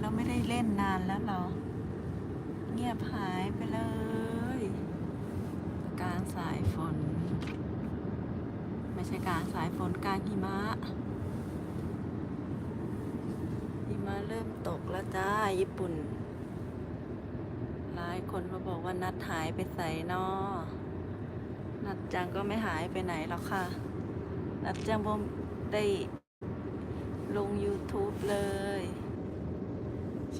เราไม่ได้เล่นนานแล้วเราเงียบหายไปเลย กลางสายฝน ไม่ใช่กลางสายฝนกลางหิมะหิมะเริ่มตกแล้วจ้าญี่ปุ่น หลายคนมาบอกว่านัดหายไปใส่นอนัดจังก็ไม่หายไปไหนหรอกค่ะ นัดจังผมได้ลง YouTube เลย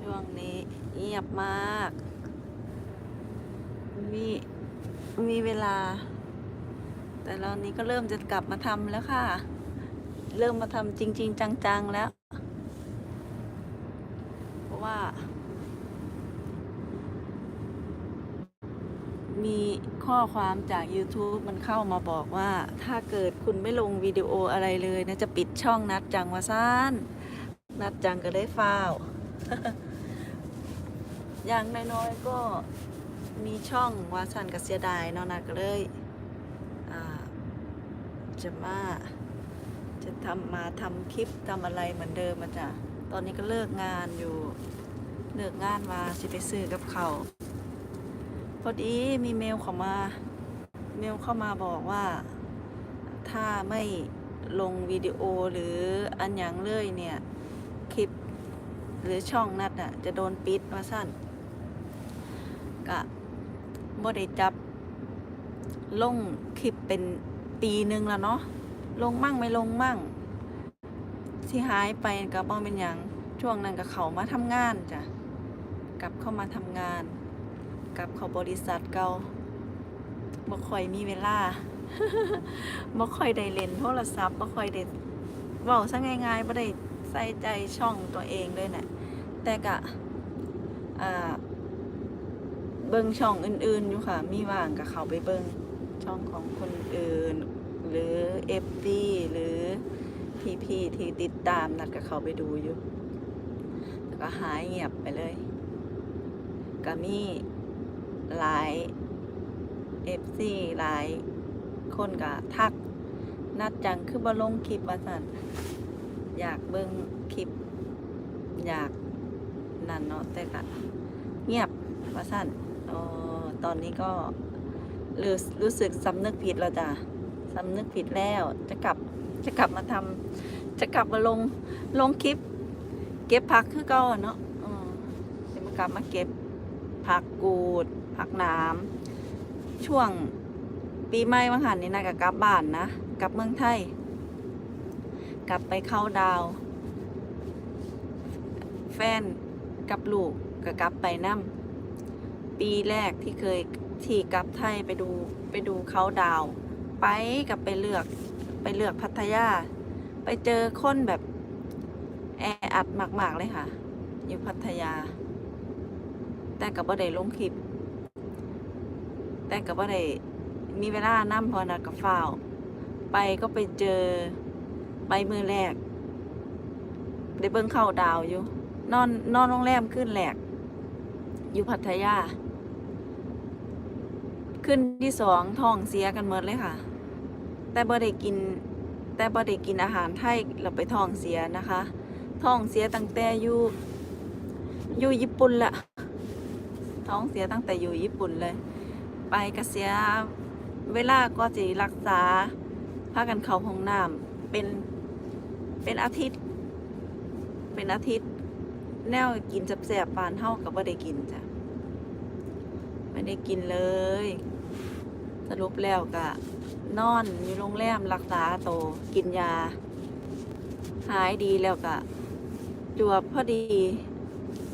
ช่วงนี้เงียบมาก มีมีเวลา แต่ตอนนี้ก็เริ่มจะกลับมาทำแล้วค่ะ เริ่มมาทำจริง ๆ จัง ๆ แล้ว เพราะว่า มีข้อความจาก YouTube มันเข้ามาบอกว่า ถ้าเกิดคุณไม่ลงวิดีโออะไรเลยนะ จะปิดช่องนัดจังวาซานนัดจังก็ได้ฟาว อย่างน้อยๆก็มีช่องวาซันกับเสียดายเนาะนัก็เลยจะมาจะทำมาทำคลิปทำอะไรเหมือนเดิมมาจ้ะตอนนี้ก็เลิกงานอยู่เลิกงานมาสิไปซื้อกับเขาพอดีมีเมลเข้ามา เมลเข้ามาบอกว่า ถ้าไม่ลงวิดีโอหรืออันยังเลยเนี่ย คลิปหรือช่องนัดอะจะโดนปิดว่าสั้น กะบ่ได้จับลงคลิปเป็นปีหนึ่งแล้วเนาะลงมั่งไม่ลงมั่งที่หายไปก็บ่เป็นหยังช่วงนั้นก็เขามาทำงานจ้ะกลับเข้ามาทำงาน กลับเขาบริษัทเก่าบ่ค่อยมีเวลาบ่ค่อยได้เล่นโทรศัพท์บ่ค่อยได้เว้าซะง่ายๆบ่ได้ใส่ใจช่องตัวเองเลยน่ะแต่ก็อ่า เบิ่งช่องอื่นๆอยู่ค่ะ มีว่างก็เข้าไปเบิ่งช่องของคนอื่น หรือ FD หรือพี่ๆที่ติดตามนัดก็เข้าไปดูอยู่แล้วก็หายเงียบไปเลยก็มีหลายเอฟซีหลายคนก็ทัก นัดจังคือบ่ลงคลิปว่าสันอยากเบิ่งคลิป อยากนั่นเนาะแต่ก็เงียบว่าสั่น อ๋อตอนนี้ก็รู้รู้สึกสำนึกผิดแล้วจ้ะสำนึกผิดแล้วจะกลับจะกลับมาทำจะกลับมาลงลงคลิป เก็บผักคือเก่าอะเนาะอืมจะมากลับมาเก็บผักกูด ผักน้ำช่วงปีใหม่วังหันนี่นะกับกลับบ้านนะกลับเมืองไทย กลับไปเข้าดาว แฟนกับลูกก็กลับไปน้ำ ปีแรกที่เคยที่กลับไทยไปดูไปดูเขาดาว ไปกับไปเลือกไปเลือกพัทยา ไปเจอคนแบบแออัดมาก ๆ เลยค่ะ อยู่พัทยา แต่กับบ่ได้ลงคลิป แต่กับบ่ได้มีเวลานั่พอนะกับฝ้าวไปก็ไปเจอไปมือแรก ได้เบิ่งเข้าดาวอยู่ นอนนอนโรงแรมขึ้นแหลก อยู่พัทยา ขึ้นที่สองท้องเสียกันหมดเลยค่ะ แต่บ่ได้กิน แต่บ่ได้กินอาหารไทยเราไปท้องเสียนะคะ ท้องเสียตั้งแต่อยู่อยู่ญี่ปุ่นละท้องเสียตั้งแต่อยู่ญี่ปุ่นเลย ไปกเสียเวลาก็จะรักษาพากันเขาห้องน้ำเป็นเป็นอาทิตย์ เป็นอาทิตย์ แนวกินจับแสบปานเท่ากับว่าได้กินจ้ะไม่ได้กินเลย สรุปแล้วก็นอนอยู่โรงแรมรักษาโตวกินยา หายดีแล้วก็จวบพอดี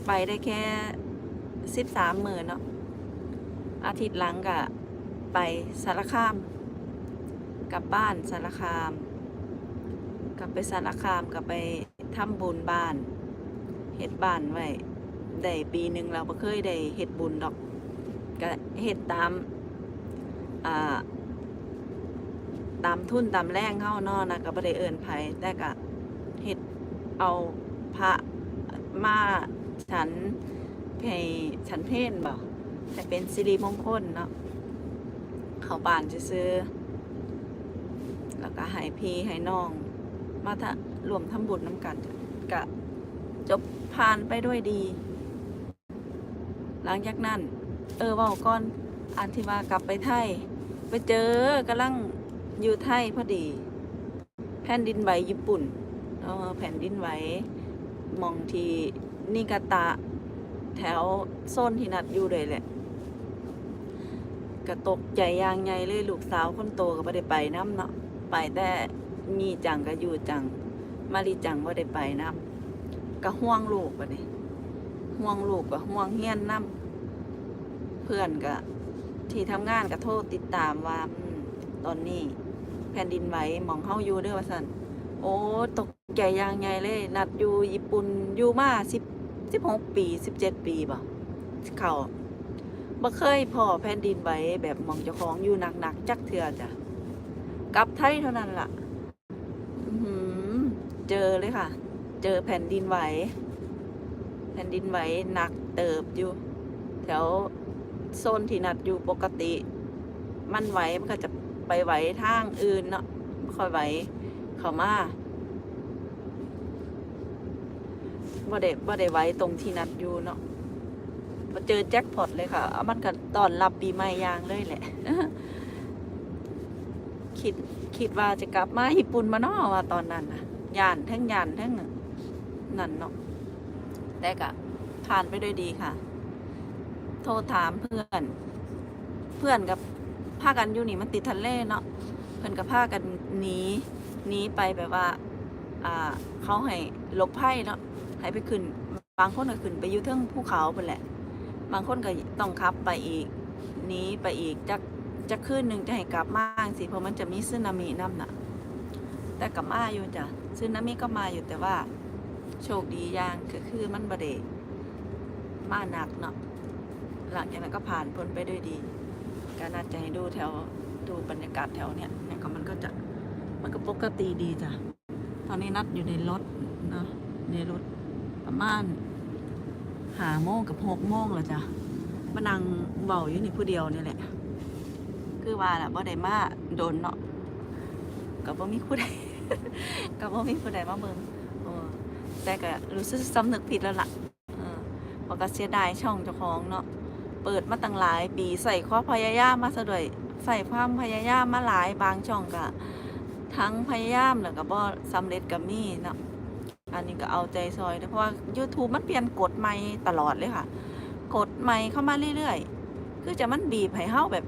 ไปได้แค่สิบสามหมื่นเนาะอาทิตย์หลังก็ไปสารคาม กลับบ้านสารคาม กลับไปสารคามกลับไปทำบุญบ้านเฮ็ดบ้านไว้ได้ปีหนึ่งเราบ่เคยได้เฮ็ดบุญดอกก็เฮ็ดตาม ตามทุนตามแรงเข้านอนะก็บ่ได้เอิ้นไผแต่ก็เฮ็ดเอาพระมาฉันให้ฉันเพลบ่แต่เป็นสิริมงคลเนาะเขาบานซื่อแล้วก็ให้พี่ให้น้อง มาทะรวมทำบุญน้ำกันกะจบผ่านไปด้วยดี หลังจากนั้น เออว่าก่อนอันที่ว่ากลับไปไทย ไปเจอกำลังอยู่ไทยพอดี แผ่นดินไหวญี่ปุ่นเออแผ่นดินไหวมองทีนิกาตะ แถวโซนที่นัดอยู่เลยแหละกระตกใจยางใหญ่เลยลูกสาวคนโตก็ไม่ได้ไปน้ำเนาะไปแต่มีจังก็อยู่จังมารีจังว่าได้ไปน้ำก็ห่วงลูกปะนี่ห่วงลูกก็ห่วงเฮียนน้ำเพื่อนก็ ที่ทำงานก็โทษติดตามว่าอืมตอนนี้ แผ่นดินไหวหมองเฮาอยู่เด้อว่าสันโอ้ตกใจอยางใหญ่เลย นัดอยู่ญี่ปุ่นอยู่มาสิบสิบหกปีสิบเจ็ดปีบ่เขาบ่เคยพอแผ่นดินไหวแบบหมองเจ้าของอยู่หนักๆจักเถื่อจ้ะกลับไทยเท่านั้นล่ะ อื้อหือเจอเลยค่ะ เจอแผ่นดินไหว แผ่นดินไหวหนักเติบอยู่ แถว โซนที่นัดอยู่ปกติ มันไหวมันก็จะไปไหวทางอื่นเนาะไม่ค่อยไหวเข้ามาบ่ได้บ่ได้ไหวตรงที่นัดอยู่เนาะมาเจอแจ็คพอตเลยค่ะ มันก็ตอนรับปีใหม่ยางเลยแหละ คิดคิดว่าจะกลับมาญี่ปุ่นมาเนาะว่าตอนนั้นนะยานทั้งยานทั้งนั่นเนาะแต่ก็ผ่านไปด้วยดีค่ะ โทรถามเพื่อน เพื่อนกับพากันอยู่นี่มันติดทะเลเนาะเพื่อนกับพากันหนีหนีไปแบบว่า อ่า เขาให้ลบภัยเนาะให้ไปขึ้น บางคนก็ขึ้นไปอยู่เทิงภูเขาไปแหละ บางคนก็ต้องขับไปอีกหนีไปอีกจักจะขึ้นหนึ่งจะให้กลับมาสิเพราะมันจะมีซึนามิน้ำน่ะ แต่กลับมาอยู่จ้ะซึนามิก็มาอยู่แต่ว่า โชคดีอย่างก็คือมันบไดมาหนักเนาะ หลังจากนั้นก็ผ่านพ้นไปด้วยดีการน่าจะให้ดูแถวดูบรรยากาศแถวเนี้ยเนี่ยก็มันก็จะมันก็ปกติดีจ้ะ ตอนนี้นัดอยู่ในรถเนาะในรถประมาณหาโมงกับหกโมงแล้วจ้ะมานั่งเบาอยู่นี่ผู้เดียวนี่แหละ คือว่าแหละบ่ได้มาโดนเนาะก็บ่มีผู้ใดก็บ่มีผู้ใดมาเบิ่งเออแต่ก็รู้สึกสำนึกผิดแล้วล่ะเออเพราะก็เสียดายช่องเจ้าของเนาะ เปิดมาตั้งหลายปีใส่ความพยายามมาซะด้วยใส่ความพยายามมาหลายบางช่องก็ทั้งพยายามแล้วก็บ่สำเร็จก็มีเนาะอันนี้ก็เอาใจซอยเพราะว่า YouTube มันเปลี่ยนกฎใหม่ตลอดเลยค่ะ กฎใหม่เข้ามาเรื่อยๆ คือจะมันบีบให้เฮาแบบ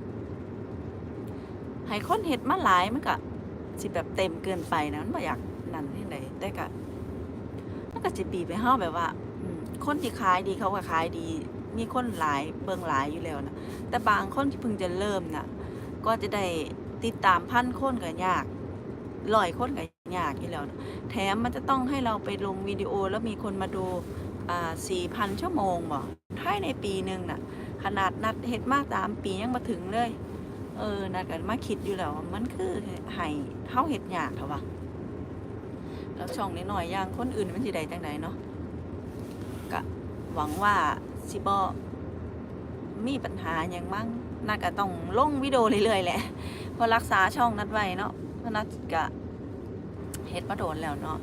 ให้คนเห็ดมาหลายมันก็สิแบบเต็มเกินไปนะมันบ่อยากนั่นที่ไหนแต่ก็มันก็จะบีบไปเฮาแบบว่าคนที่ขายดีเขาก็ขายดี มีคนหลายเบิ่งหลายอยู่แล้วนะแต่บางคนที่เพิ่งจะเริ่มน่ะก็จะได้ติดตามพันคนก็ยากร้อยคนก็ยากอยู่แล้วนะแถมมันจะต้องให้เราไปลงวิดีโอแล้วมีคนมาดูอ่าสี่พันชั่วโมงบ่ท้ายในปีหนึ่งน่ะ ขนาดนัดเฮ็ดมาตามปียังมาถึงเลย เออนัดกันมาคิดอยู่แล้วมันคือให้เฮาเฮ็ดยากเถอะวะแล้วช่องนี้หน่อยอย่างคนอื่นมันสิได้จังไดเนาะก็หวังว่า สิบ่มีปัญหาหยังมั้งน่าก็ต้องลงวิดีโอเรื่อยๆแหละเพราะรักษาช่องนัดไว้เนาะเพราะนัดก็เฮ็ดมาโดนแล้วเนาะ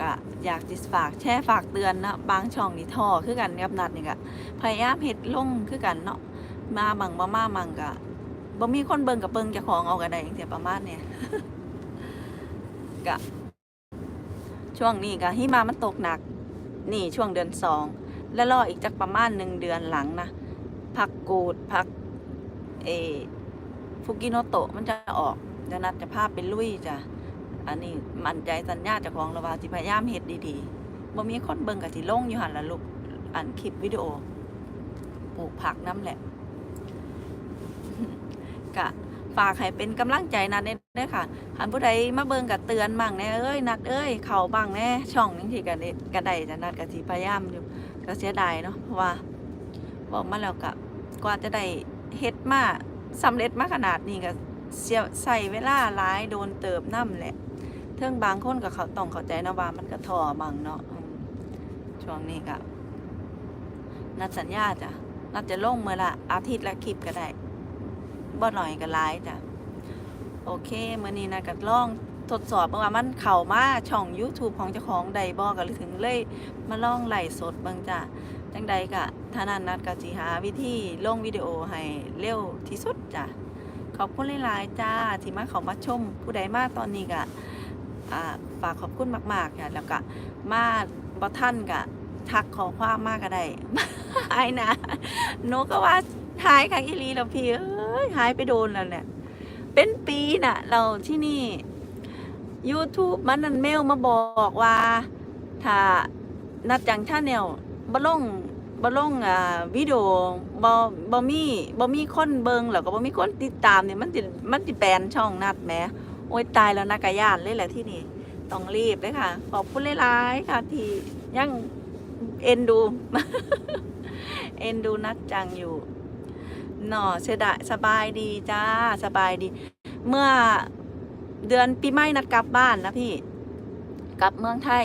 ก็อยากจิฝากแช่ฝากเตือนนะบางช่องนี่ท่อคือกันกับนัดนี่ก็พยายามเฮ็ดลงคือกันเนาะมาบังบ่มามังก็บ่มีคนเบิ่งกับเบิ่งจ้าของเอากันได้จังซี่ประมาณเนี้ยกะช่วงนี้กะหิมามันตกหนัก นี่ช่วงเดือนสอง แล้วรออีกจักประมาณหนึ่งเดือนหลังนะผักกูดผักเอฟุกิโนโตะมันจะออกเดี๋ยวนัดจะพาไปลุยจ้ะอันนี้มั่นใจสัญญาจ้าของแล้วาสิพยายามเฮ็ดดีๆบ่มีคนเบิ่งก็สิลงอยู่หันละลูกอันคลิปวิดีโอปลูกผักน้ำแหละกะฝากให้เป็นกำลังใจนัดเด้ค่ะหันผู้ใดมาเบิ่งกับเตือนบ้างแน่เอ้ยนัดเอ้ยเข้าบ้างแน่ช่องนี้ที่กันกะได้จะนัดกะสิพยายามอยู่ ก็เสียดายเนาะเพราะว่าบอกมาแล้วกะกว่าจะได้เฮ็ดมาสำเร็จมาขนาดนี้ก็เสียใส่เวลาหลายโดนเติบน้ำแหละเทิงบางคนก็เขาต้องเข้าใจนะว่ามันก็ท้อบางเนาะช่วงนี้ก็นัดสัญญาจ้ะนัดจะลงเมื่อละอาทิตย์ละคลิปก็ได้บ่หน่อยก็หลายจ้ะโอเคเมื้อนี้นะก็ล่อง ทดสอบเมื่อว่ามันเข้ามาช่อง YouTube ของเจ้าของใดบ่ก็เลยถึงเลยมาลองไล่สดเบิ่งจ้ะจังใดก็ท่านั้นนัดก็สิหาวิธีลงวิดีโอให้เร็วที่สุดจ้ะขอบคุณหลายๆจ้าที่มาเข้ามาชมผู้ใดมาตอนนี้ก็ฝากขอบคุณมากๆค่ะแล้วก็มาบ่ทันก็ทักขอความมากก็ได้หายนะหนูก็ว่าหายค่ะอีลีแล้วพี่เอ้ยหายไปโดนแล้วเนี่ยเป็นปีน่ะ เราที่นี่ YouTube มันนั่นเมลมาบอกว่าถ้านัดจังชาแนลบ่ลงบ่ลงอ่าวิดีโอบ่บ่มีบ่มีคนเบิงแล้วก็บ่มีคนติดตามเนี่ยมันสิมันสิแบนช่องนัดแหมโอ้ยตายแล้วนักกะยานเลยแหละที่นี่ต้องรีบเลยค่ะ ขอบคุณหลายๆค่ะ ที่ยังเอ็นดู เอ็นดูนัดจังอยู่หน่อเสยดายสบายดีจ้าสบายดี เมื่อ เดือนปีใหม่นัดกลับบ้านนะพี่ กลับเมืองไทย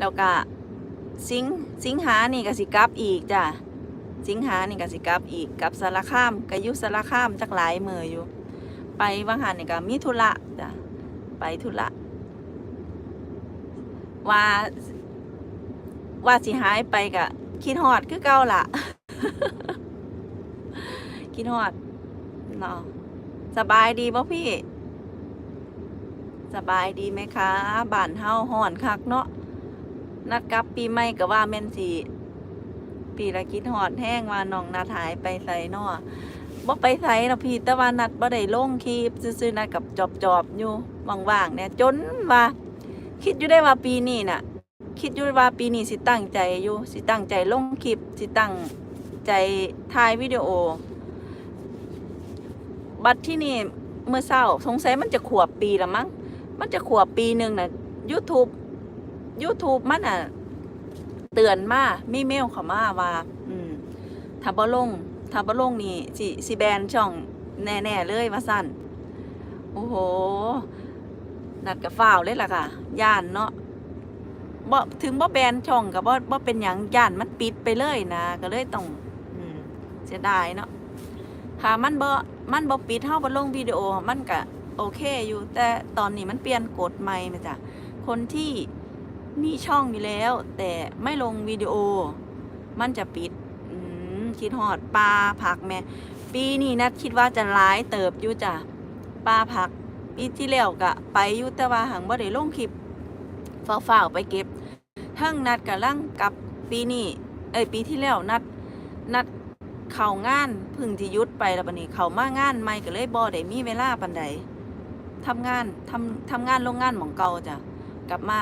แล้วก็สิงสิงหานี่ก็สิกลับอีกจ้ะสิงหานี่ก็สิกลับอีกกลับสารคามก็ยุสารคามจักหลายมืออยู่ ไปวังหันนี่ก็มีธุระจ้ะไปธุระว่าว่าสิหายไปก็คิดฮอดคือเก่าล่ะคิดฮอดเนาะสบายดีบ่พี่ สบายดีไหมคะบ้านเฮาห่อนคักเนาะนัดกับปีใหม่ก็ว่าแม่นสิปีละคิดหอดแห้งว่าน้องนัดหายไปใส่เนาะบ่ไปใส่นะพี่แต่ว่านัดบ่ได้ลงคลิปซื่อๆนัดกับจอบๆอยู่ว่างๆเนี่ยจนว่า คิดอยู่ได้ว่าปีนี้น่ะ คิดอยู่ว่าปีนี้สิตั้งใจอยู่สิตั้งใจลงคลิปสิตั้งใจถ่ายวิดีโอ บัดที่นี่เมื่อเช้าสงสัยมันจะขวบปีละมั้ง มันจะขวบปีหนึ่งน่ะ YouTube YouTube มันอะ เตือนมามีเมลเขามาว่า อืมถ้าบ่ลงถ้าบ่ลงนี่สิสิแบนช่องแน่ๆเลยว่าสั่นโอ้โห นัดกับฝ้าวเลยล่ะค่ะ ย่านเนาะบ่ถึงบ่แบนช่องกับบ่บ่เป็นหยังย่านมันปิดไปเลยนะก็เลยต้องอืมเสียดายเนาะถ้ามันบ่มันบ่ปิดเฮาบ่ลงวิดีโอมันก็ โอเคอยู่ แต่ตอนนี้มันเปลี่ยนกฎใหม่มาจ้ะคนที่มีช่องอยู่แล้ว แต่ไม่ลงวิดีโอ มันจะปิดคิดฮอดปลาผักแม่ ปีนี้นัดคิดว่าจะร้ายเติบอยู่จ้ะปลาผักปีที่แล้วก็ไปยู่แต่ว่าหังบ่ได้ลงคลิปฝ้าวๆไปเก็บ ทั้งนัดกับลังกับปีนี้เอ้ยปีที่แล้วนัดนัดเข้างานพึ่งที่ยุดไปแล้วบัดนี้เข้ามางานใหม่ก็เลยบ่ได้มีเวลาปานใด ทำงานทำทำงานโรงงานหมองเก่าจ้ะกลับมา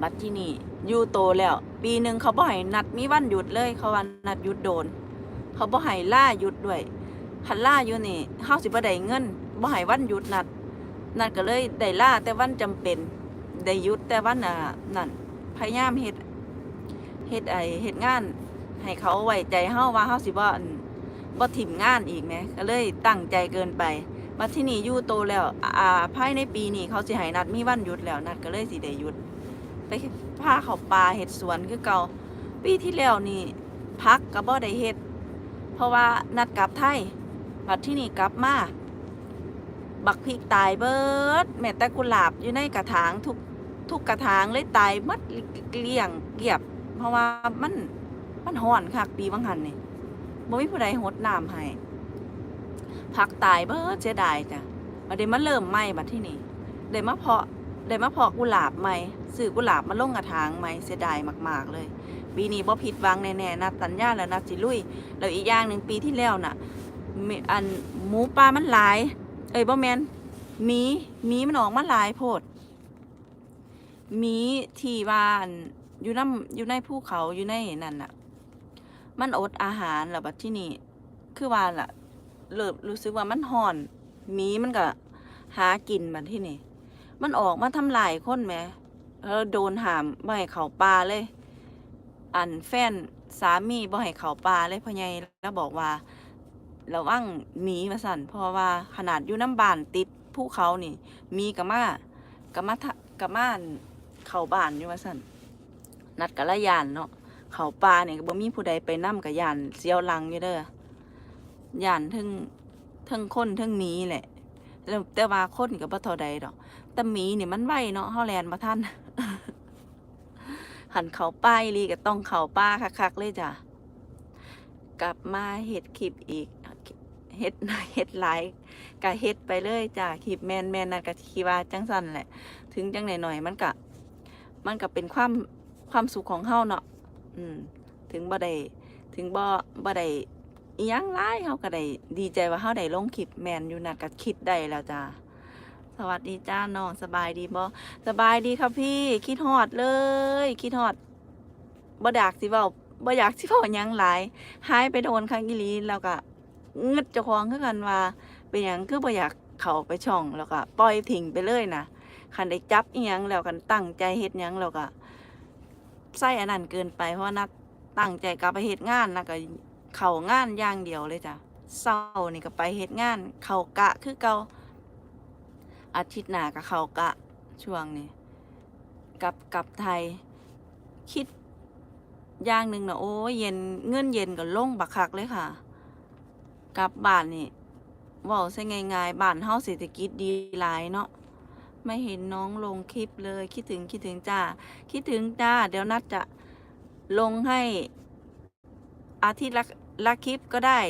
บัดที่นี่อยู่โตแล้ว ปีหนึ่งเขาบ่ให้นัดมีวันหยุดเลย เขาว่านัดหยุดโดน เขาบ่ให้ล่าหยุดด้วยคันล่าอยู่นี่เฮาสิบ่ได้เงินบ่ให้วันหยุดนัดนัดก็เลยได้ล่าแต่วันจำเป็นได้หยุดแต่วันน่ะนั่นพยายามเฮ็ดเฮ็ดไอเฮ็ดงาน ให้เขาไว้ใจเฮาว่าเฮาสิบ่บ่ถิ่มงานอีกแหมก็เลยตั้งใจเกินไป มาที่นี่อยู่โตแล้วอ่าภายในปีนี้เขาสิให้นัดมีวันหยุดแล้วนัดก็เลยสิได้หยุด ไปพาเขาป่าเฮ็ดสวนคือเก่าปีที่แล้วนี่พักก็บ่ได้เฮ็ด เพราะว่านัดกลับไทยบัดที่นี่กลับมาบักพริกตายเบิดแม้แต่กุหลาบอยู่ในกระถางทุกทุกกระถางเลยตายมัดเกลี้ยงเกียบ เพราะว่ามันมันห่อนคักปีวังหันนี่บ่มีผู้ใดหดน้ำให้ ผักตายเบิดเสียดายจ้ะบัดนี้มันเริ่มไหมบัดที่นี่ได้มาเพาะได้มาเพาะกุหลาบใหม่ซื้อกุหลาบมาลงกระถางใหม่เสียดายมาก ๆ เลยปีนี้บ่ผิดหวังแน่ๆนัดสัญญาแล้วนัดสิลุยแล้วอีกอย่างหนึ่งปีที่แล้วน่ะมีอันหมูปลามันหลาย เอ้ยบ่แมนหมีหมีมันออกมาหลายโพดหมีที่ว่านอยู่น้ำอยู่ในภูเขาอยู่ในนั่นน่ะ มันอดอาหารแล้วบัดที่นี่คือว่าล่ะ เริ่มรู้สึกว่ามันห่อนหมีมันก็หากินบัดที่นี่ มันออกมาทำลายคนแหมเออโดนหามบ่ให้เขาปลาเลย อันแฟนสามีบ่ให้เขาปลาเลยพ่อใหญ่แล้วบอกว่าระวังหมีมาสั่นเพราะว่าขนาดอยู่น้ำบานติดภูเขานี่มีกะมากะมากะมานเขาบานอยู่มาสั่นนัดกะละยานเนาะเขาปลาเนี่ยบ่มีผู้ใดไปนํกะยานเสียวลังอยู่เด้อ ยานทึงทึงคนทึงหมีแหละแล้วแต่ว่าคนก็บ่เท่าใดดอกแต่หมีนี่มันไวเนาะเฮาแลนมาท่านหันเขาป้ายลีก็ต้องเขาป้าคักๆเลยจ้ะกลับมาเฮ็ดคลิปอีกเฮ็ดเฮ็ดหลายก็เฮ็ดไปเลยจ้ะคลิปแมนแมนนั่นก็คิดว่าจังซั่นแหละ ถึงจังหน่อยๆมันก็มันก็เป็นความความสุขของเฮาเนาะอืม ถึงบ่ได้ถึงบ่บ่ได้ อิหยังหลายเฮาก็ได้ดีใจว่าเฮาได้ลงคลิปแมนอยู่นั่นก็คิดได้แล้วจ้าสวัสดีจ้าน้องสบายดีบ่สบายดีครับพี่ คิดฮอดเลย คิดฮอดบ่อยากสิเว้าบ่อยากสิเว้าหยังหลายหายไปโดนครั้งอีหลีแล้วก็งึดเจ้าของคือกันว่า เป็นหยังคือบ่อยากเข้าไปช่องแล้วก็ปล่อยทิ้งไปเลยนะคันได้จับอีหยังแล้วกันตั้งใจเฮ็ดหยังแล้วก็ใส่อันนั้นเกินไปเพราะนัดตั้งใจกลับไปเฮ็ดงานนะก็ เขางานอย่างเดียวเลยจ้ะเศร้านี่ก็ไปเฮ็ดงาน เขากะคือเก่าอาทิตย์หน้าก็เขากะช่วงนี้กลับกลับไทย คิดอย่างหนึ่งนะโอ้เย็นเงื่อนเย็นก็ล่งบักคักเลยค่ะ กลับบ้านนี่ว่าซะง่ายๆบ้านเฮาเศรษฐกิจดีหลายเนาะไม่เห็นน้องลงคลิปเลย คิดถึงคิดถึงจ้าคิดถึงจ้าเดี๋ยวนัดจะลงให้อาทิตย์ละ ละคลิปก็ได้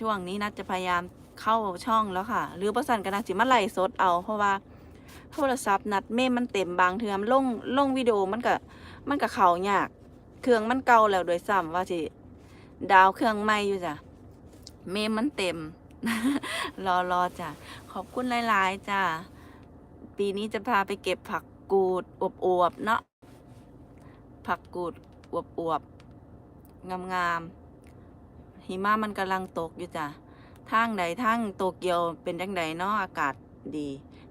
ช่วงนี้นัดจะพยายามเข้าช่องแล้วค่ะ หรือประสันกันนะสิมาไล่สดเอา เพราะว่าโทรศัพท์นัดเมมมันเต็มบางเทือมลงลงวิดีโอมันก็มันก็เขายากเครื่องมันเก่าแล้วโดยซ้ำว่าสิดาวเครื่องใหม่อยู่จ้ะเมมมันเต็ม รอรอจ้ะขอบคุณหลาย ๆ จ้ะปีนี้จะพาไปเก็บผักกูดอวบๆเนาะผักกูดอวบๆงามๆ หิมะมันกำลังตกอยู่จ้ะทางใดทางโตเกียวเป็นจังใดเนาะอากาศดี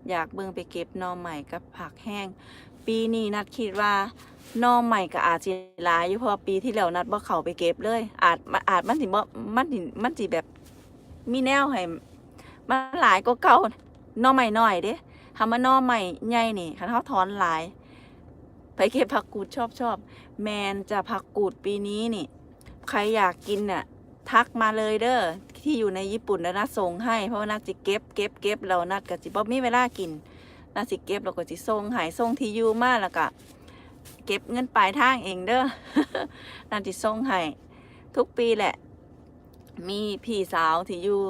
อยากเบิ่งไปเก็บนอใหม่กับผักแห้ง ปีนี้นัดคิดว่านอใหม่ก็อาจสิหลายอยู่เพราะปีที่แล้วนัดบ่เข้าไปเก็บเลย อาจอาจมันสิบ่มันสิมันสิแบบมีแนวให้มันหลายก็เก่านอใหม่น้อยเด้ทำมานอใหม่ใหญ่นี่คันเขาถอนหลาย ไปเก็บผักกูดชอบชอบแมนจะผักกูดปีนี้นี่ ใครอยากกินน่ะ ทักมาเลยเด้อที่อยู่ในญี่ปุ่นแล้วนะส่งให้ เพราะว่านัดสิเก็บเก็บเก็บเรานัดก็สิบ่มีเวลากินนัดสิเก็บเราก็สิส่งหายส่งที่อยู่มาแล้วก็เก็บเงินปลายทางเองเด้อนัดสิส่งให้ทุกปีแหละ มีพี่สาวที่อยู่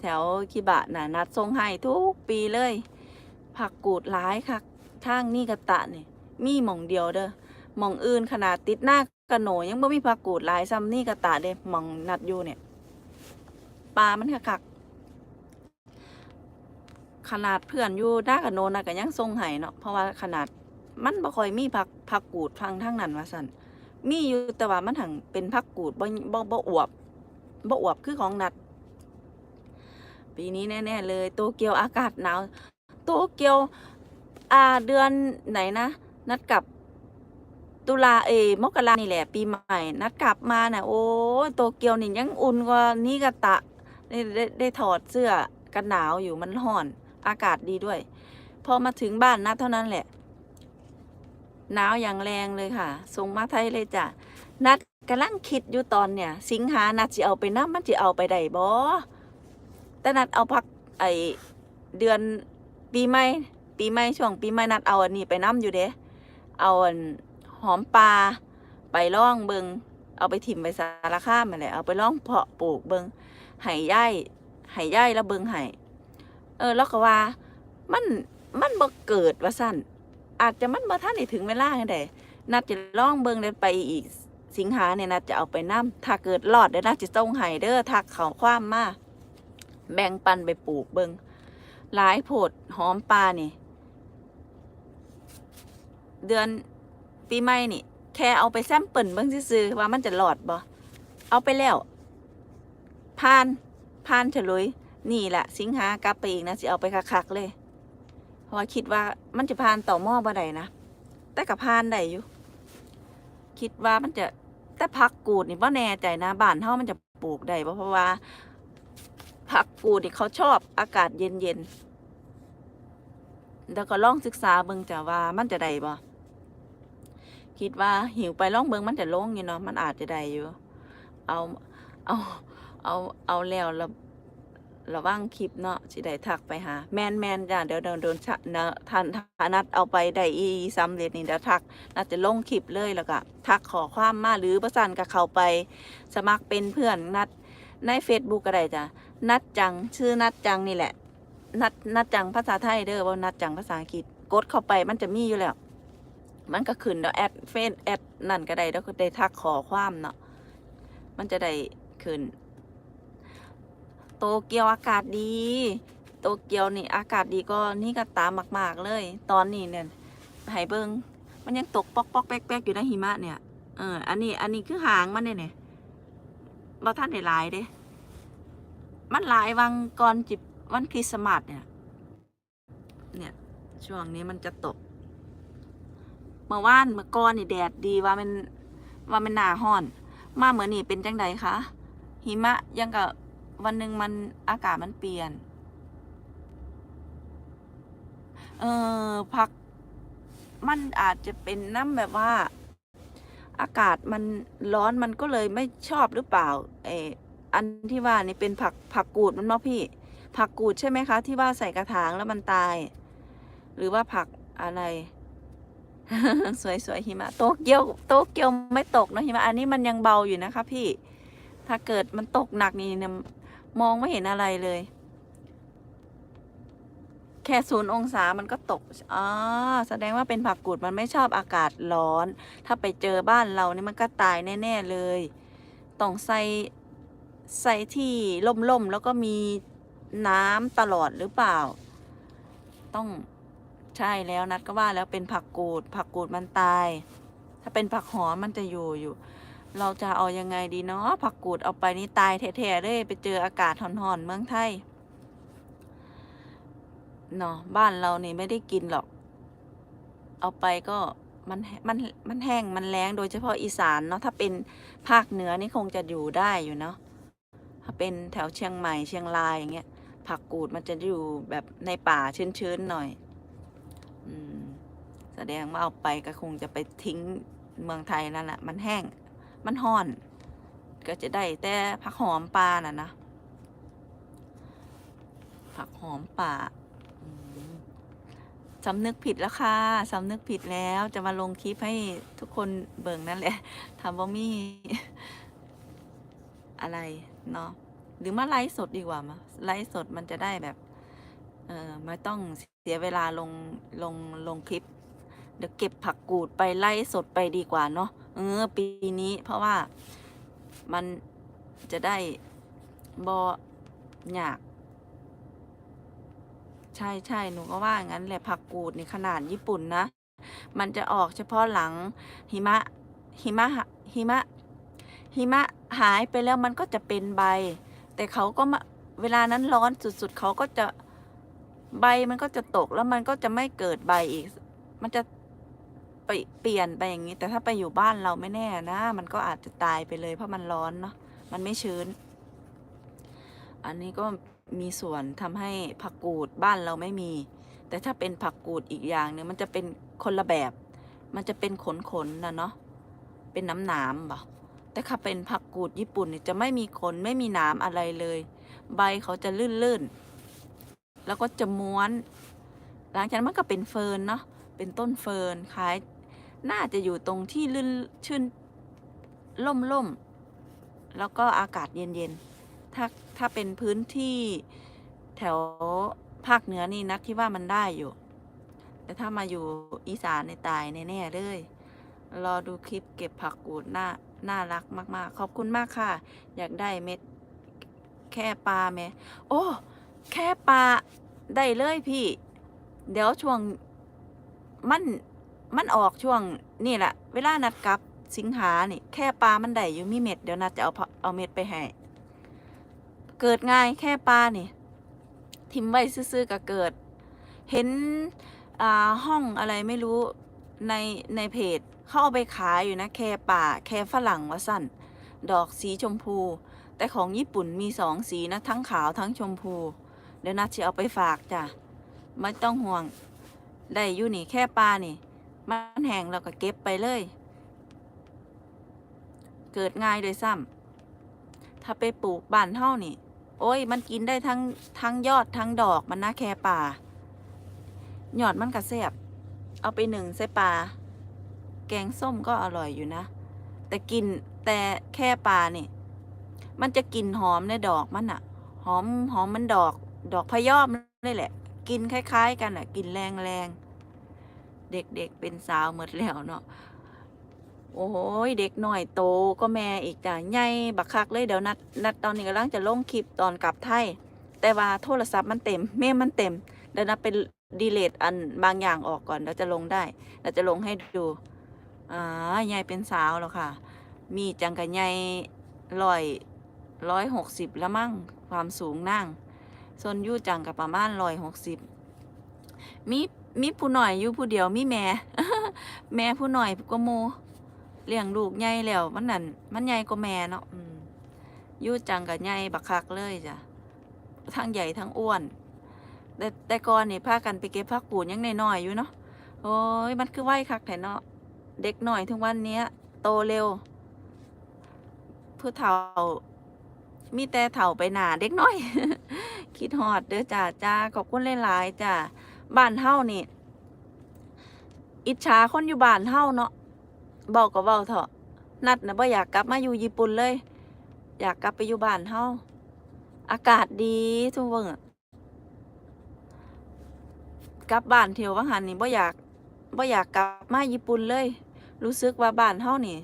แถวคิบะน่ะนัดส่งให้ทุกปีเลย ผักกูดหลายค่ะทางนี่กะตะนี่มีหม่องเดียวเด้อหม่องอื่นขนาดติดหน้า กระโหนยังบ่มีผักกูดหลายซ้ำนี่กระตะเด้หม่องนัดอยู่เนี่ยปลามันคักขนาดเพื่อนอยู่หน้ากระโนนนะก็ยังส่งให้เนาะเพราะว่าขนาดมันบ่ค่อยมีผักผักกูดทางทางนั้นว่าซั่นมีอยู่แต่ว่ามันถังเป็นผักกูดบ่บ่บ่อวบบ่อวบคือของนัด ปีนี้แน่ๆเลย โตเกียวอากาศหนาว โตเกียวอ่าเดือนไหนนะ นัดกลับ ตุลาเอมกรานี่แหละ ปีใหม่นัดกลับมาน่ะโอ้โตเกียวนี่ยังอุ่นกว่านี่กะตะได้ได้ได้ถอดเสื้อกันหนาวอยู่มันร้อน อากาศดีด้วย พอมาถึงบ้านนัดเท่านั้นแหละ หนาวอย่างแรงเลยค่ะส่งมาไทยเลยจ้ะนัดกำลังคิดอยู่ตอนเนี่ย สิงหานัดสิเอาไปน้ำมันสิเอาไปได้บ่แต่นัดเอาพักไอเดือนปีใหม่ปีใหม่ช่วงปีใหม่นัดเอาอันนี้ไปน้ำอยู่เด้เอาอัน หอมปลาไปล่องเบิงเอาไปถิ่มไปสารคามมาแหละเอาไปล่องเพาะปลูกเบิงไห้ย่ายไห้ย่ายแล้วเบิงไห้เออแล้วก็ว่า มันมันบ่เกิดว่าสั้นอาจจะมันบ่ท่านได้ถึงเวลาไงเด้นัดจะล่องเบิงได้ไปอีกสิงหาเนี่ยนะจะเอาไปน้ำถ้าเกิดรอดเดี๋ยวนะจะต้องไห้เด้อทักเขาความมาแบ่งปันไปปลูกเบิงหลายโพดหอมปลานี่ เดือน ปีใหม่นี่ แค่เอาไปแซมเปิลเบิงซื่อว่ามันจะหลอดบ่เอาไปแล้วผ่านผ่านเฉลยนี่แหละสิงหากลับไปอีกนะสิเอาไปคักๆเลย เพราะว่าคิดว่ามันจะผ่านต่อหม้อบ่ได้นะแต่กับผ่านได้อยู่ คิดว่ามันจะแต่ผักกูดนี่ว่าแน่ใจนะบ้านเฮามันจะปลูกได้เพราะว่าผักกูดนี่เขาชอบอากาศเย็นๆแล้วก็ลองศึกษาเบิ่งจ้ะว่ามันจะได้บ่ คิดว่าหิวไปลองเบิงมันจะลงอยู่เนาะมันอาจจะได้อยู่ เอาเอาเอาเอาแล้วแล้วระว่างคลิปเนาะสิได้ทักไปหา แมนแมนจ้ะเดี๋ยวเดี๋ยวโดนชะนะท่านทานัดเอาไปได้อีซ้ำเร็จนี่เดี๋ยวทักน่าจะลงคลิปเลยแล้วก็ทักขอความมาหรือประสานกับเขาไปสมัครเป็นเพื่อนนัดใน Facebook ก็ได้จ้ะนัดจังชื่อนัดจังนี่แหละ นัดนัดจังภาษาไทยเด้อว่านัดจังภาษาอังกฤษกดเข้าไปมันจะมีอยู่แล้ว มันก็ขึ้นแล้วแอดเฟซแอดนั่นก็ได้แล้วก็ได้ทักขอความเนาะมันจะได้ขึ้น โตเกียวอากาศดี โตเกียวนี่อากาศดีก็นี่ก็ตามมาก ๆ เลย ตอนนี้เนี่ยไห้เบิงมันยังตกปอกปอกแป๊กแป๊กอยู่ในหิมะเนี่ยเอออันนี้อันนี้คือหางมันเนี่ยเนี่ยเราท่านได้หลายเด้มันหลายวังก่อนจิบวันคริสต์มาสเนี่ย เนี่ยช่วงนี้มันจะตก เมื่อวานเมื่อก่อนนี่แดดดีว่ามันว่ามันหนาห้อน มาเหมือนนี่เป็นจังใดคะหิมะยังกับวันหนึ่งมันอากาศมันเปลี่ยน เออพัก มันอาจจะเป็นน้ำแบบว่า อากาศมันร้อนมันก็เลยไม่ชอบหรือเปล่าเอออันที่ว่านี่เป็นผักผักกูดมันเนาะพี่ ผักกูดใช่ไหมคะ ที่ว่าใส่กระถางแล้วมันตาย หรือว่าผักอะไร สวยๆหิมะโตเกียวโตเกียวไม่ตกเนะหิมะอันนี้มันยังเบาอยู่นะคะ พี่ ถ้าเกิดมันตกหนักนี่เนี่ยมองไม่เห็นอะไรเลย แค่ศูนย์องศามันก็ตกอ๋อแสดงว่าเป็นผักกูดมันไม่ชอบอากาศร้อน ถ้าไปเจอบ้านเรานี่มันก็ตายแน่ ๆ เลยต้องใส่ใส่ที่ล่มๆแล้วก็มีน้ำตลอดหรือเปล่า ต้อง ใช่แล้วนัดก็ว่าแล้วเป็นผักกูด ผักกูดมันตาย ถ้าเป็นผักหอมมันจะอยู่อยู่ เราจะเอายังไงดีเนาะผักกูดเอาไปนี่ตายแท้ๆเลยไปเจออากาศห่อนๆเมืองไทยเนาะบ้านเรานี่ไม่ได้กินหรอก เอาไปก็มันมันมันแห้งมันแล้งโดยเฉพาะอีสานเนาะถ้าเป็นภาคเหนือนี่คงจะอยู่ได้อยู่เนาะถ้าเป็นแถวเชียงใหม่เชียงรายอย่างเงี้ยผักกูดมันจะอยู่แบบในป่าชื้นๆหน่อย แสดงว่าเอาไปก็คงจะไปทิ้งเมืองไทยนั่นแหละมันแห้ง มันห่อน ก็จะได้แต่ผักหอมป่าน่ะนะ ผักหอมป่าสำนึกผิดแล้วค่ะสำนึกผิดแล้วจะมาลงคลิปให้ทุกคนเบิ่งนั่นแหละทำว่มีอะไรเนาะหรือมาไลฟ์สดดีกว่ามาไลฟ์สดมันจะได้แบบ เออไม่ต้องเสียเวลาลงลงลงคลิป เดี๋ยวเก็บผักกูดไปไล่สดไปดีกว่าเนาะเออปีนี้เพราะว่ามันจะได้บอหยาก ใช่ใช่หนูก็ว่างั้นแหละผักกูดในขนาดญี่ปุ่นนะ มันจะออกเฉพาะหลังหิมะหิมะหะหิมะหิมะหายไปแล้วมันก็จะเป็นใบ แต่เขาก็มาเวลานั้นร้อนสุดๆเขาก็จะ ใบมันก็จะตกแล้วมันก็จะไม่เกิดใบอีก มันจะไปเปลี่ยนไปอย่างนี้ แต่ถ้าไปอยู่บ้านเราไม่แน่นะ มันก็อาจจะตายไปเลยเพราะมันร้อนเนาะ มันไม่ชื้น อันนี้ก็มีส่วนทำให้ผักกูดบ้านเราไม่มี แต่ถ้าเป็นผักกูดอีกอย่างหนึ่งมันจะเป็นคนละแบบ มันจะเป็นขนขนๆนะเนาะ เป็นน้ำหนามบ่แต่ถ้าเป็นผักกูดญี่ปุ่นนี่จะไม่มีขนไม่มีหนามอะไรเลย ใบเขาจะลื่นๆ แล้วก็จะม้วน หลังจากนั้นมันก็เป็นเฟิร์นเนาะเป็นต้นเฟิร์นคล้ายน่าจะอยู่ตรงที่ลื่นชื่นล่มล่มแล้วก็อากาศเย็นๆ ถ้าถ้าเป็นพื้นที่แถวภาคเหนือนี่นักที่ว่ามันได้อยู่ แต่ถ้ามาอยู่อีสานในตายแน่ๆเลย รอดูคลิปเก็บผักกูดน่าน่ารักมากๆ ขอบคุณมากค่ะ อยากได้เม็ดแค่ปลาไหมโอ้ แค่ปลาได้เลยพี่ เดี๋ยวช่วงมันมันออกช่วงนี่แหละ เวลานัดกลับสิงหานี่ แค่ปลามันได้อยู่มีเม็ดเดี๋ยวนัดจะเอาเอาเม็ดไปให้เกิดง่ายแค่ปลานี่ทิมไว้ซื่อๆก็เกิด เห็นอ่าห้องอะไรไม่รู้ในในเพจเขาเอาไปขายอยู่นะแค่ป่าแค่ฝรั่งวะสั่นดอกสีชมพู แต่ของญี่ปุ่นมีสองสีนะทั้งขาวทั้งชมพู เดี๋ยวนัดจะเอาไปฝากจ้ะไม่ต้องห่วง ได้อยู่นี่แค่ปลานี่ มันแห้งเราก็เก็บไปเลย เกิดง่ายเลยซ้ำถ้าไปปลูกบ้านเท่านี่ โอ้ย มันกินได้ทั้งทั้งยอดทั้งดอกมันนะแค่ป่ายอดมันกระแซบเอาไปหนึ่งใส่ปลาแกงส้มก็อร่อยอยู่นะ แต่กินแต่แค่ปลาเนี่ยมันจะกลิ่นหอมในดอกมันอะหอมหอมมันดอก ดอกพยอมเลยแหละ กินคล้าย ๆ กันอะ กินแรงๆ เด็กๆเป็นสาวหมดแล้วเนาะโอ้ยเด็กหน่อยโตก็แม่อีกจ้ะใหญ่บักคักเลยเดี๋ยวนัดนัดตอนนี้กำลังจะลงคลิปตอนกลับไทย แต่ว่าโทรศัพท์มันเต็มเมมมันเต็มเดี๋ยวนัดเป็นดีเลตอันบางอย่างออกก่อนเดี๋ยวจะลงได้เดี๋ยวจะลงให้ดูอ่าใหญ่เป็นสาวแล้วค่ะ มีจังกับใหญ่ร้อยร้อยหกสิบแล้วมั่งความสูงนั่ง ส่วนยู่จังกับประมาณร้อยหกสิบมีมีผู้หน่อยอยู่ผู้เดียวมีแม่ แม่ผู้หน่อยก็โมเลี้ยงลูกใหญ่แล้วมันนั่นมันใหญ่กว่าแม่เนาะยู่จังกับใหญ่บักคักเลยจ้ะทั้งใหญ่ทั้งอ้วน แต่แต่ก่อนนี่พากันไปเก็บผักปูนยังน้อยๆอยู่เนาะโอ้ยมันคือไหวคักแท้เนาะเด็กหน่อยทุกวันเนี้ย โตเร็วผู้เฒ่า มีแต่เฒ่าไปหนาเด็กน้อย คิดฮอดเด้อจ้าจ้าขอบคุณหลายๆจ้าบ้านเฮานี่ อิจฉาคนอยู่บ้านเฮาเนาะบอกก็เว้าเถอะนัดนะบ่อยากกลับมาอยู่ญี่ปุ่นเลย อยากกลับไปอยู่บ้านเฮาอากาศดีทุกเวอร์กลับบ้านเที่ยววังหันนี่บ่อยากบ่อยากกลับมาญี่ปุ่นเลย รู้สึกว่าบ้านเฮานี่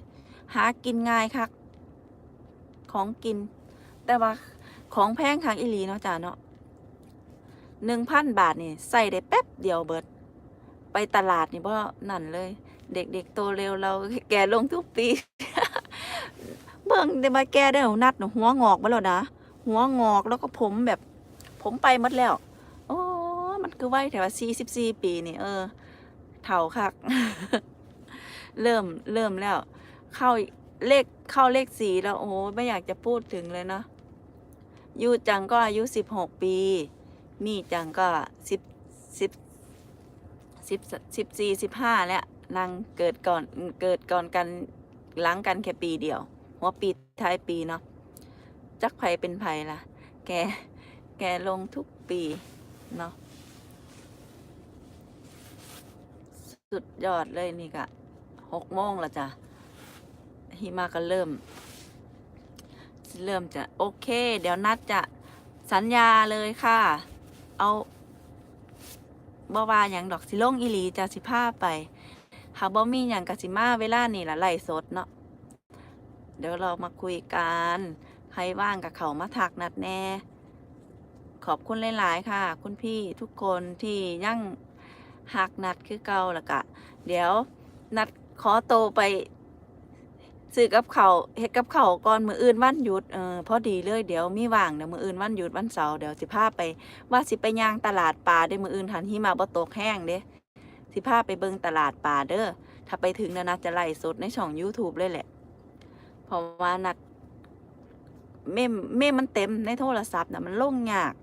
หากินง่ายคักของกิน แต่ว่าของแพงคักอีหลีเนาะจ้าเนาะหนึ่งพันบาทนี่ใส่ได้แป๊บเดียวเบิด ไปตลาดนี่บ่นั่นเลย เด็กๆโตเร็วเราแก่ลงทุกปี เบิ่งได้มาแก่ได้ของนัดน่ะหัวงอกมาแล้วนะหัวงอกแล้วก็ผมแบบ ผมไปหมดแล้ว โอ้มันคือไว้แต่ว่าสี่สิบสี่ปีนี่เออเท่าคัก เริ่มเริ่มแล้ว เข้าเลขเข้าเลขสี่แล้วโอ้ไม่อยากจะพูดถึงเลยเนาะ ยูจังก็อายุสิบหกปี มี่จังก็สิบสิบสิบสิบสี่สิบห้าแล้วนางเกิดก่อนเกิดก่อนกันหลังกันแค่ปีเดียว หัวปีท้ายปีเนาะจักไผเป็นไผล่ะ แกแกลงทุกปีเนาะสุดยอดเลยนี่กะหกโมงล้วจ้ะหิมะก็เริ่ม เริ่มจะโอเค เดี๋ยวนัดจะสัญญาเลยค่ะ เอาบ่ว่าอย่างดอกสิลงอีหลีจะสิพาไปหาบ่มีอย่างกสิมาเวลานี่ละไล่สดเนาะเดี๋ยวเรามาคุยกันใครว่างกับเขามาถักนัดแน่ ขอบคุณหลายๆค่ะ คุณพี่ทุกคนที่ยังหักนัดคือเก่าละกะ เดี๋ยวนัดขอโตไป ซื้อกับเขาเฮ็ดกับเขาก่อนมืออื่นวันหยุดเออพอดีเลยเดี๋ยวมีว่างเดี๋ยวมืออื่นวันหยุดวันเสาร์เดี๋ยวสิพาไป ว่าสิไปย่างตลาดปลาได้มืออื่นทันหิมะบ่ตกแห้งเด้สิพาไปเบิ่งตลาดปลาเด้อถ้าไปถึงนะนัดจะไล่สดในช่อง YouTube เลยแหละ เพราะว่านัดเมมเมมมันเต็มในโทรศัพท์นะมันลงยาก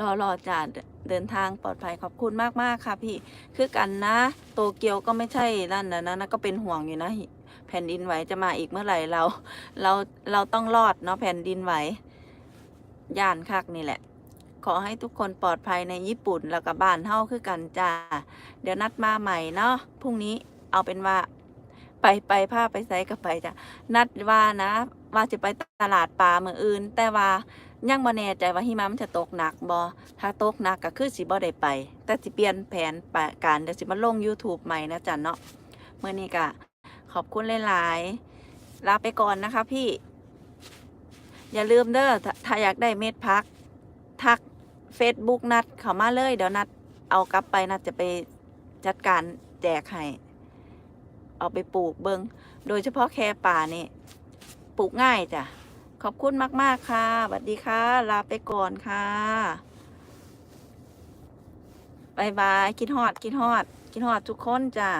รอรอจ้า เดินทางปลอดภัยขอบคุณมากมากๆค่ะพี่คือกันนะ โตเกียวก็ไม่ใช่นั่นนะนะนะ ก็เป็นห่วงอยู่นะแผ่นดินไหวจะมาอีกเมื่อไหร่เรา เราเราต้องรอดเนาะแผ่นดินไหวย่านคักนี่แหละ ขอให้ทุกคนปลอดภัยในญี่ปุ่นแล้วก็บ้านเฮาคือกันจ้าเดี๋ยวนัดมาใหม่เนาะพรุ่งนี้เอาเป็นว่า ไปไปพาไปไซกับไปจ้ะนัดว่านะ ว่าจะไปตลาดปลาเมืออื่น แต่ว่า ยังบ่แน่ใจว่าหิมะมันจะตกหนักบ่ถ้าตกหนักก็คือสิบ่ได้ไป แต่สิเปลี่ยนแผนปการเดี๋ยวสิมาลง YouTube ใหม่นะจ๊ะเนาะเมื่อนี้ก็ขอบคุณหลายๆ ลาไปก่อนนะคะพี่ อย่าลืมเด้อถ้าอยากได้เม็ดพัก ทัก Facebook นัดเข้ามาเลย เดี๋ยวนัดเอากลับไปนัดจะไปจัดการแจกให้เอาไปปลูกเบิงโดยเฉพาะแค่ป่านี่ปลูกง่ายจ้ะ ขอบคุณมาก ๆ ค่ะสวัสดีค่ะ ลาไปก่อนค่ะบายบายคิดฮอดคิดฮอดคิดฮอดทุกคนจ้ะ